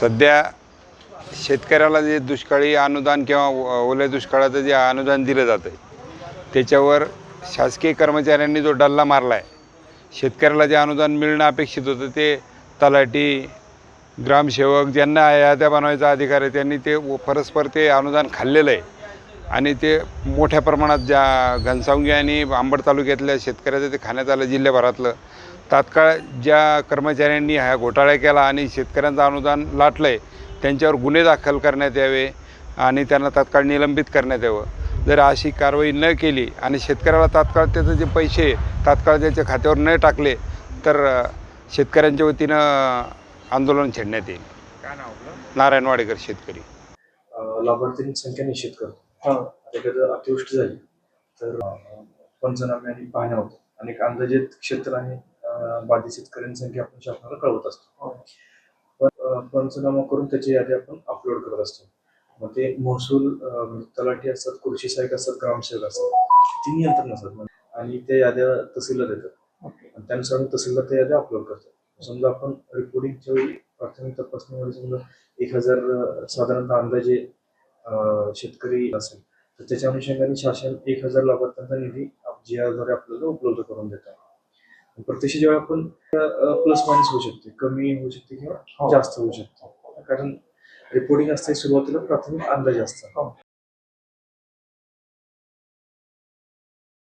सध्या शेतकऱ्याला जे दुष्काळी अनुदान किंवा ओल्या दुष्काळाचं जे अनुदान दिलं जातं आहे त्याच्यावर शासकीय कर्मचाऱ्यांनी जो डल्ला मारला आहे शेतकऱ्याला जे अनुदान मिळणं अपेक्षित होतं ते तलाठी ग्रामसेवक ज्यांना याद्या बनवायचा अधिकार आहे त्यांनी ते व- परस्पर ते अनुदान खाल्लेलं आहे. आणि ते मोठ्या प्रमाणात ज्या घनसावंगी आणि आंबड तालुक्यातल्या शेतकऱ्याचं ते खाण्यात आलं जिल्ह्याभरातलं तात्काळ ज्या कर्मचाऱ्यांनी हा घोटाळा केला आणि शेतकऱ्यांचं अनुदान लाटलं आहे त्यांच्यावर गुन्हे दाखल करण्यात यावे आणि त्यांना तात्काळ निलंबित करण्यात यावं. जर अशी कारवाई न केली आणि शेतकऱ्याला तात्काळ त्याचे जे पैसे तात्काळ त्याच्या खात्यावर न टाकले तर शेतकऱ्यांच्या वतीनं आंदोलन छेडण्यात येईल. नारायण वाडेकर शेतकरी. अ, लाभार्थींची संख्या निश्चित करतो जर अतिवृष्टी झाली तर पंचनामे आणि पाहण्या होतात. आणि एक अंदाजित क्षेत्र आणि बाधित शेतकऱ्यांची संख्या आपण शासनाला कळवत असतो. पण अ, पंचनामा करून त्याची यादी आपण अपलोड करत असतो. मग ते महसूल तलाठी असतात कृषी सहाय्यक असतात ग्रामसेवक असतात तिन्ही यंत्रणा असतात. आणि त्या याद्या तहसीलला देतात. आणि त्यानुसार तहसीलला त्या याद्या अपलोड करतो समजा आपण रिपोर्टिंगच्या वेळी प्राथमिक तपासणीमध्ये समजा एक हजार साधारणतः अंदाजे शेतकरी असेल तर त्याच्या अनुषंगाने शासन एक हजार लाभार्थ्यांचा निधी जी आरद्वारे आपल्याला उपलब्ध करून देतात प्रत्यक्ष जेव्हा आपण प्लस मायनस होऊ शकते कमी होऊ शकते किंवा जास्त होऊ शकते. कारण रिपोर्टिंग असते सुरुवातीला प्राथमिक अंदाज असतात